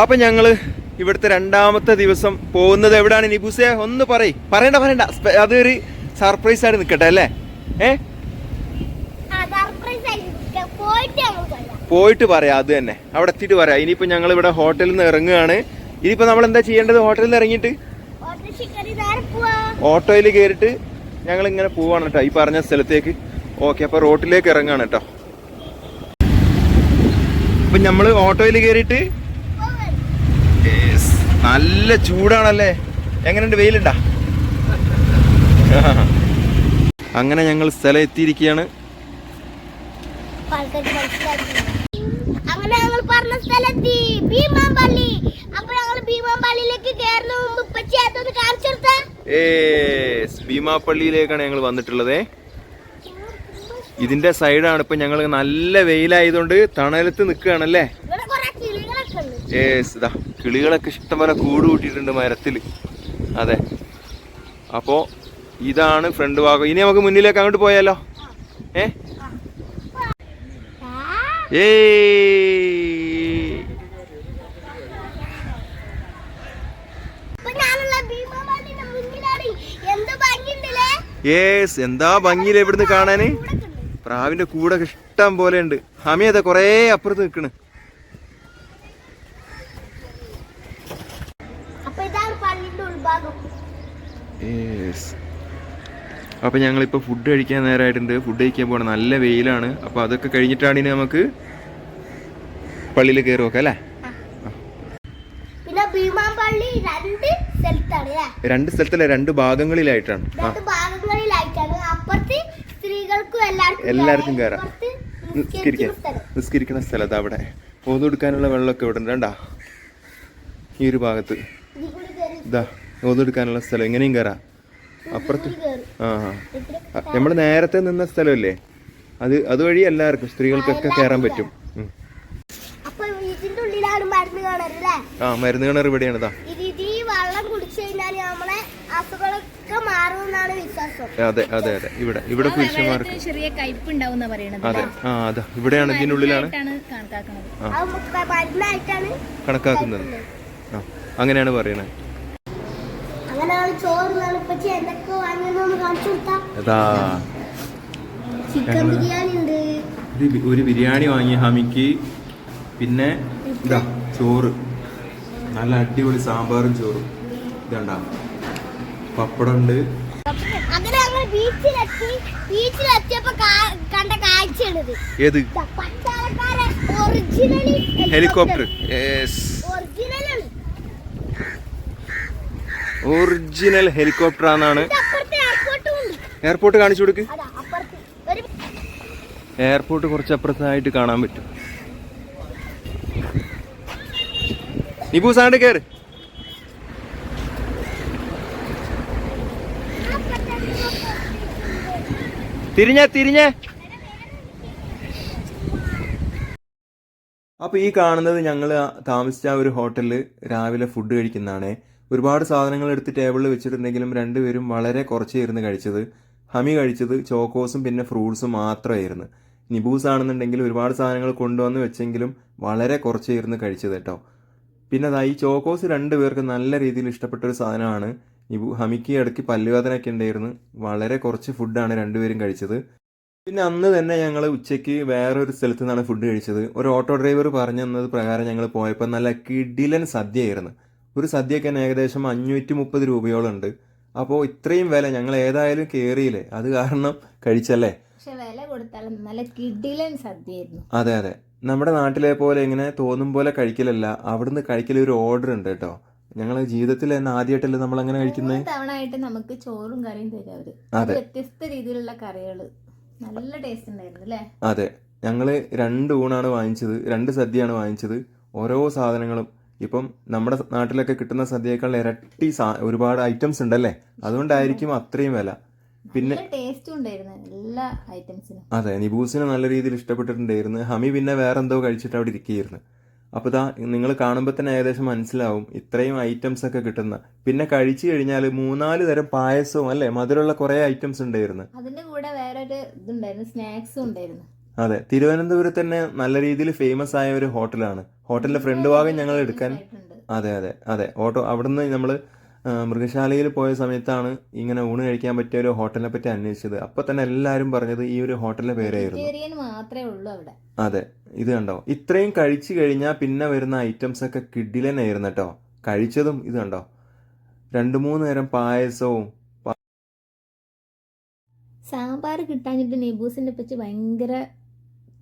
അപ്പൊ ഞങ്ങൾ ഇവിടുത്തെ രണ്ടാമത്തെ ദിവസം പോകുന്നത് എവിടാണ്? ബുസേ ഒന്ന് പറയ്. പറയണ്ട പറയണ്ട. അതൊരു സർപ്രൈസ് ആയിട്ട് നിൽക്കട്ടെ അല്ലേ? ഏ? പോയിട്ട് പറയാം അത് തന്നെ. അവിടെ എത്തിയിട്ട് പറയാം. ഇനിയിപ്പോ ഞങ്ങൾ ഇവിടെ ഹോട്ടലിൽ നിന്ന് ഇറങ്ങുകയാണ്. ഇനിയിപ്പോ നമ്മൾ എന്താ ചെയ്യേണ്ടത് ഹോട്ടലിൽ നിന്ന് ഇറങ്ങിയിട്ട്? ഓട്ടോയിൽ കയറിയിട്ട് ഞങ്ങൾ ഇങ്ങനെ പോവാണ് കേട്ടോ ഈ പറഞ്ഞ സ്ഥലത്തേക്ക്. ഓക്കെ അപ്പോൾ റോട്ടിലേക്ക് ഇറങ്ങാണ് കേട്ടോ. അപ്പൊ നമ്മൾ ഓട്ടോയിൽ കയറിയിട്ട്. നല്ല ചൂടാണല്ലേ? എങ്ങനെയുണ്ട്? വെയിലുണ്ടാ? അങ്ങനെ ഞങ്ങൾ സ്ഥലം എത്തിയിരിക്കുകയാണ്. അങ്ങനെ ഞങ്ങൾ പറഞ്ഞ സ്ഥലത്തി ഭീമാമ്പള്ളി. അപ്പൊ ഞങ്ങൾ ഭീമാമ്പള്ളിയിലേക്ക് കയറുന്ന മുമ്പ് അതൊന്ന് ഭീമാപ്പള്ളിയിലേക്കാണ് ഞങ്ങൾ വന്നിട്ടുള്ളത്. ഇതിന്റെ സൈഡാണ് ഇപ്പൊ ഞങ്ങൾ നല്ല വെയിലായതുകൊണ്ട് തണലത്ത് നിൽക്കുകയാണല്ലേ ഇവിടെ കുറെ കിളികളൊക്കെ ഉണ്ട് ഏസ് ഇതാ കിളികളൊക്കെ ഇഷ്ടംപോലെ കൂട് കൂട്ടിയിട്ടുണ്ട് മരത്തിൽ അതെ. അപ്പോൾ ഇതാണ് ഫ്രണ്ട് ഭാഗം. ഇനി നമുക്ക് മുന്നിലേക്ക് അങ്ങോട്ട് പോയാലോ? ഏ? മുന്നിലാണ് എന്ത് ഭംഗിയില്ല ഇവിടുന്ന് കാണാന്? പ്രാവിന്റെ കൂടെ ഇഷ്ടം പോലെ ഉണ്ട്. ഹമി അതെ കൊറേ അപ്പുറത്ത് നിൽക്കണ് അപ്പൊ ഇതാണ് പള്ളിന്റെ ഞങ്ങളിപ്പോൾ ഫുഡ് കഴിക്കാൻ നേരമായിട്ടുണ്ട് ഫുഡ് കഴിക്കാൻ പോകണം നല്ല വെയിലാണ്. അപ്പോൾ അതൊക്കെ കഴിഞ്ഞിട്ടാണ് ഇനി നമുക്ക് പള്ളിയിൽ കയറി നോക്കാം അല്ലേ? പിന്നെ രണ്ട് സ്ഥലത്തല്ല രണ്ട് ഭാഗങ്ങളിലായിട്ടാണ്. എല്ലാവർക്കും കയറാം. നിസ്കരിക്കാൻ നിസ്കരിക്കുന്ന സ്ഥലം. നിസ്കരിക്കുന്ന സ്ഥലത്ത് അവിടെ. ഓതെടുക്കാനുള്ള വെള്ളമൊക്കെ ഇവിടെ ഉണ്ട്. ഈ ഒരു ഭാഗത്ത്. ഇതാ ഓതെടുക്കാനുള്ള സ്ഥലം. എങ്ങനെയും കയറാം അപ്പുറത്ത് ആ ആ. നമ്മൾ നേരത്തെ നിന്ന സ്ഥലമല്ലേ? അത് അതുവഴി എല്ലാവർക്കും സ്ത്രീകൾക്കൊക്കെ കയറാൻ പറ്റും. ആ മരുന്ന് കിണർ ഇവിടെയാണ് അതെ അതെ അതെ. ഇവിടെ ഇവിടെ പുരുഷന്മാർക്ക് ചെറിയ കയ്പ് ഉണ്ടാവുന്ന പറയണത് അതെ. ആ അതാ. ഇവിടെയാണ് ഇതിനുള്ളിലാണ് കണക്കാക്കുന്നത്. അങ്ങനെയാണ് പറയണത് അങ്ങനെ ചോറ് നളിപ്പച്ച് എന്തൊക്കെ വാങ്ങിയെന്നൊന്ന് കാണിച്ചു കൊടുത്താ. അതാ ചിക്കൻ ബിരിയാണി ഉണ്ട്. ഒരു ബി- ഒരു ബിരിയാണി വാങ്ങി ഹമിക്ക് പിന്നെ ഇതാ ചോറ്. നല്ല അടിപൊളി സാമ്പാറും ചോറും. ഇതണ്ട? പപ്പടം ഉണ്ട് അങ്ങനെ ഞങ്ങൾ ബീച്ചിലെത്തി ബീച്ചിലെത്തിയപ്പോ കാ- കണ്ട കാഴ്ചയാണിത്. ഏത്? പട്ടാളക്കാരെ originally helicopter yes original helicopter ആണെന്നാണ്. എയർപോർട്ടും കാണിച്ചു കൊടുക്ക്. എയർപോർട്ട് കുറച്ച് അപ്പുറത്തായിട്ട് കാണാൻ പറ്റും. നിബൂസാണ്ട് കയറ്. തിരിഞ്ഞേ തിരിഞ്ഞേ. അപ്പൊ ഈ കാണുന്നത് ഞങ്ങൾ താമസിച്ച ഒരു ഹോട്ടലിൽ രാവിലെ ഫുഡ് കഴിക്കുന്നതാണ്. ഒരുപാട് സാധനങ്ങൾ എടുത്ത് ടേബിളിൽ വെച്ചിട്ടുണ്ടെങ്കിലും രണ്ടുപേരും വളരെ കുറച്ചേ ഇരുന്ന് കഴിച്ചത്. ഹമി കഴിച്ചത് ചോക്കോസും പിന്നെ ഫ്രൂട്ട്സും മാത്രമായിരുന്നു നിബൂസ് ആണെന്നുണ്ടെങ്കിൽ ഒരുപാട് സാധനങ്ങൾ കൊണ്ടുവന്ന് വെച്ചെങ്കിലും വളരെ കുറച്ചേ ഇരുന്ന് കഴിച്ചത് കേട്ടോ. പിന്നെ അതാ ഈ ചോക്കോസ് രണ്ടുപേർക്ക് നല്ല രീതിയിൽ ഇഷ്ടപ്പെട്ട ഒരു സാധനമാണ്. നിബു ഹമിക്ക് ഇടയ്ക്ക് പല്ലുവേദനയൊക്കെ ഉണ്ടായിരുന്നു. വളരെ കുറച്ച് ഫുഡാണ് രണ്ടുപേരും കഴിച്ചത്. പിന്നെ അന്ന് തന്നെ ഞങ്ങൾ ഉച്ചയ്ക്ക് വേറൊരു സ്ഥലത്ത് നിന്നാണ് ഫുഡ് കഴിച്ചത്. ഒരു ഓട്ടോ ഡ്രൈവർ പറഞ്ഞു തന്നത് പ്രകാരം ഞങ്ങൾ പോയപ്പോൾ നല്ല കിടിലൻ സദ്യയായിരുന്നു. ഒരു സദ്യക്ക് തന്നെ ഏകദേശം അഞ്ഞൂറ്റി മുപ്പത് രൂപയോളം ഉണ്ട് അപ്പോൾ ഇത്രയും വില ഞങ്ങൾ ഏതായാലും കയറിയില്ലേ അത് കാരണം കഴിച്ചല്ലേ? പക്ഷെ വില കൊടുത്താലും നല്ല സദ്യയായിരുന്നു. അതെ അതെ. നമ്മുടെ നാട്ടിലെ പോലെ ഇങ്ങനെ തോന്നും പോലെ കഴിക്കലല്ല. അവിടുന്ന് കഴിക്കൽ ഒരു ഓർഡർ ഉണ്ട് കേട്ടോ. ഞങ്ങൾ ജീവിതത്തിൽ തന്നെ ആദ്യമായിട്ടല്ലേ നമ്മൾ അങ്ങനെ കഴിക്കുന്നത് തവണ ആയിട്ട് നമുക്ക് ചോറും കറിയും തരും അവർ. വ്യത്യസ്ത രീതിയിലുള്ള കറികൾ. നല്ല ടേസ്റ്റ് ഉണ്ടായിരുന്നു അല്ലേ? അതെ. ഞങ്ങൾ രണ്ട് ഊണാണ് വാങ്ങിച്ചത്. രണ്ട് സദ്യയാണ് വാങ്ങിച്ചത്. ഓരോ സാധനങ്ങളും ഇപ്പം നമ്മുടെ നാട്ടിലൊക്കെ കിട്ടുന്ന സദ്യയേക്കാൾ ഇരട്ടി ഒരുപാട് ഐറ്റംസ് ഉണ്ടല്ലേ? അതുകൊണ്ടായിരിക്കും അത്രയും വില. പിന്നെ അതെ നിബൂസിന് നല്ല രീതിയിൽ ഇഷ്ടപ്പെട്ടിട്ടുണ്ടായിരുന്നു. ഹമി പിന്നെ വേറെന്തോ കഴിച്ചിട്ട് അവിടെ ഇരിക്കുകയായിരുന്നു. അപ്പോൾ ഇതാ നിങ്ങൾ കാണുമ്പോൾ തന്നെ ഏകദേശം മനസ്സിലാവും ഇത്രയും ഐറ്റംസ് ഒക്കെ കിട്ടുന്ന. പിന്നെ കഴിച്ചു കഴിഞ്ഞാൽ മൂന്നാൽ തരം പായസവും അല്ലേ? മധുരമുള്ള കുറേ ഐറ്റംസ് ഉണ്ടായിരുന്നു. അതിന്റെ കൂടെ വേറൊരു ഇതുണ്ടായിരുന്നു സ്നാക്സും ഉണ്ടായിരുന്നു. അതെ തിരുവനന്തപുരത്ത് തന്നെ നല്ല രീതിയിൽ ഫേമസ് ആയ ഒരു ഹോട്ടലാണ്. ഹോട്ടലിന്റെ ഫ്രണ്ട് ഭാഗം ഞങ്ങൾ എടുക്കാൻ അതെ അതെ അതെ. ഓട്ടോ അവിടുന്ന് നമ്മൾ മൃഗശാലയിൽ പോയ സമയത്താണ് ഇങ്ങനെ ഊണ് കഴിക്കാൻ പറ്റിയ ഒരു ഹോട്ടലിനെ പറ്റി അന്വേഷിച്ചത്. അപ്പൊ തന്നെ എല്ലാവരും പറഞ്ഞത് ഈ ഒരു ഹോട്ടലിന്റെ പേരായിരുന്നു. വെജിറ്റേറിയൻ മാത്രമേ ഉള്ളൂ അവിടെ. അതെ ഇത് കണ്ടോ? ഇത്രയും കഴിച്ചു കഴിഞ്ഞാൽ പിന്നെ വരുന്ന ഐറ്റംസ് ഒക്കെ കിഡിലനായിരുന്നു കേട്ടോ. കഴിച്ചതും ഇത് കണ്ടോ? രണ്ടു മൂന്ന് നേരം പായസവും സാമ്പാർ കിട്ടാഞ്ഞിട്ട് നെബൂസിനെ പറ്റി ഭയങ്കര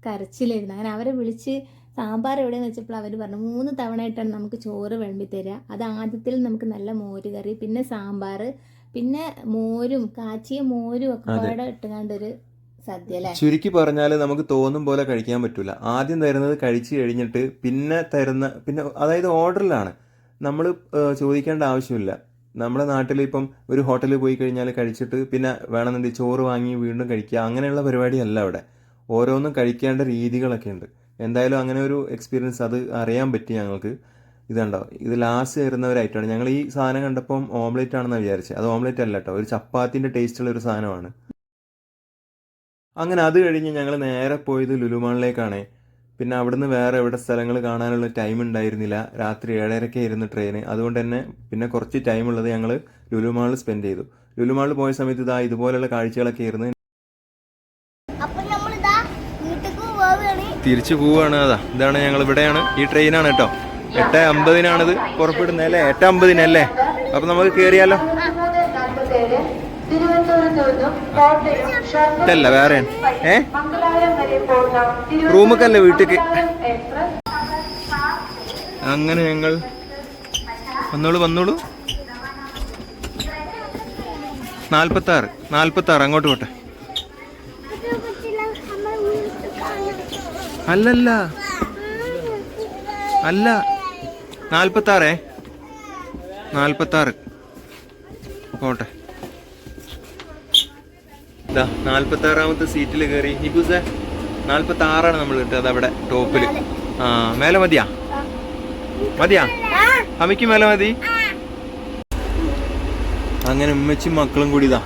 കരച്ചിലായിരുന്നു. അങ്ങനെ അവരെ വിളിച്ച് സാമ്പാർ എവിടെയെന്ന് വെച്ചപ്പോൾ അവർ പറഞ്ഞു മൂന്ന് തവണയായിട്ടാണ് നമുക്ക് ചോറ് വിളമ്പി തരിക അത് ആദ്യത്തിൽ നമുക്ക് നല്ല മോര് കറി പിന്നെ സാമ്പാർ പിന്നെ മോരും കാച്ചിയ മോരും ഒക്കെ. പാടെ ഇട്ടുകൊണ്ടൊരു ചുരുക്കി പറഞ്ഞാൽ നമുക്ക് തോന്നും പോലെ കഴിക്കാൻ പറ്റൂല. ആദ്യം തരുന്നത് കഴിച്ചു കഴിഞ്ഞിട്ട് പിന്നെ തരുന്ന പിന്നെ അതായത് ഓർഡറിലാണ്. നമ്മൾ ചോദിക്കേണ്ട ആവശ്യമില്ല. നമ്മുടെ നാട്ടിൽ ഇപ്പം ഒരു ഹോട്ടലിൽ പോയി കഴിഞ്ഞാൽ കഴിച്ചിട്ട് പിന്നെ വേണമെന്നുണ്ടെങ്കിൽ ചോറ് വാങ്ങി വീണ്ടും കഴിക്കുക. അങ്ങനെയുള്ള പരിപാടിയല്ല അവിടെ. ഓരോന്നും കഴിക്കേണ്ട രീതികളൊക്കെ ഉണ്ട് എന്തായാലും അങ്ങനെ ഒരു എക്സ്പീരിയൻസ് അത് അറിയാൻ പറ്റി ഞങ്ങൾക്ക്. ഇതുണ്ടാവും ഇത് ലാസ്റ്റ് തരുന്ന ഒരു ഐറ്റമാണ് ഞങ്ങൾ ഈ സാധനം കണ്ടപ്പം ഓംലെറ്റ് ആണെന്ന് വിചാരിച്ചത് അത് ഓംലെറ്റ് അല്ല കേട്ടോ ഒരു ചപ്പാത്തിന്റെ ടേസ്റ്റുള്ള ഒരു സാധനമാണ്. അങ്ങനെ അത് കഴിഞ്ഞ് ഞങ്ങൾ നേരെ പോയത് ലുലുമാളിലേക്കാണ്. പിന്നെ അവിടുന്ന് വേറെ എവിടെ സ്ഥലങ്ങൾ കാണാനുള്ള ടൈം ഉണ്ടായിരുന്നില്ല. രാത്രി ഏഴരയ്ക്ക് ആയിരുന്നു ട്രെയിന് അതുകൊണ്ട് തന്നെ പിന്നെ കുറച്ച് ടൈം ഞങ്ങൾ ലുലുമാളിൽ സ്പെൻഡ് ചെയ്തു. ലുലുമാളിൽ പോയ സമയത്ത് ഇതാ ഇതുപോലെയുള്ള കാഴ്ചകളൊക്കെ ആയിരുന്നു അപ്പൊ നമ്മളിതാ വീട്ടിലേക്ക് പോവുകയാണ് തിരിച്ചു പോവുകയാണ് അതാ. ഇതാണ് ഞങ്ങൾ ഇവിടെയാണ്. ഈ ട്രെയിനാണ് കേട്ടോ. എട്ട് അമ്പതിനാണിത്. പുറപ്പെടുന്നത് അല്ലേ എട്ട് അമ്പതിനല്ലേ? അപ്പൊ നമുക്ക് കയറിയാലോ ഇതല്ല വേറെ ഏ? റൂമൊക്കെ വീട്ടിക്ക്? അങ്ങനെ ഞങ്ങൾ വന്നോളൂ വന്നോളൂ. നാൽപ്പത്താറ് നാൽപ്പത്താറ് അങ്ങോട്ട് പോട്ടെ. അല്ലല്ല. അല്ല. നാൽപ്പത്തി ആറേ നാൽപ്പത്തി ആറ് പോട്ടെ. ഇതാ നാൽപ്പത്തി ആറാമത്തെ സീറ്റിൽ കയറി ഹിബുസേ നാൽപ്പത്തി ആറാണ് നമ്മൾ കിട്ടുന്നത് അവിടെ ടോപ്പിൽ ആ മേലെ മതിയാ? മതിയാ? അമ്മയ്ക്ക് മേലെ മതി? അങ്ങനെ ഉമ്മച്ചും മക്കളും കൂടി ഇതാ.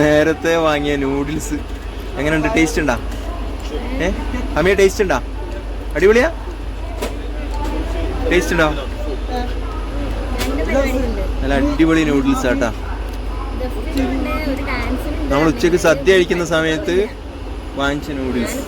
നേരത്തെ വാങ്ങിയ നൂഡിൽസ് എങ്ങനെയുണ്ട്? ടേസ്റ്റ് ഉണ്ടാ? ഏ? അമ്മയെ ടേസ്റ്റ് ഉണ്ടോ? അടിപൊളിയാ? ടേസ്റ്റ് ഉണ്ടോ? നല്ല അടിപൊളി നൂഡിൽസ് ആട്ടാ. നമ്മൾ ഉച്ചയ്ക്ക് സദ്യ കഴിക്കുന്ന സമയത്ത് വാങ്ങിച്ച നൂഡിൽസ്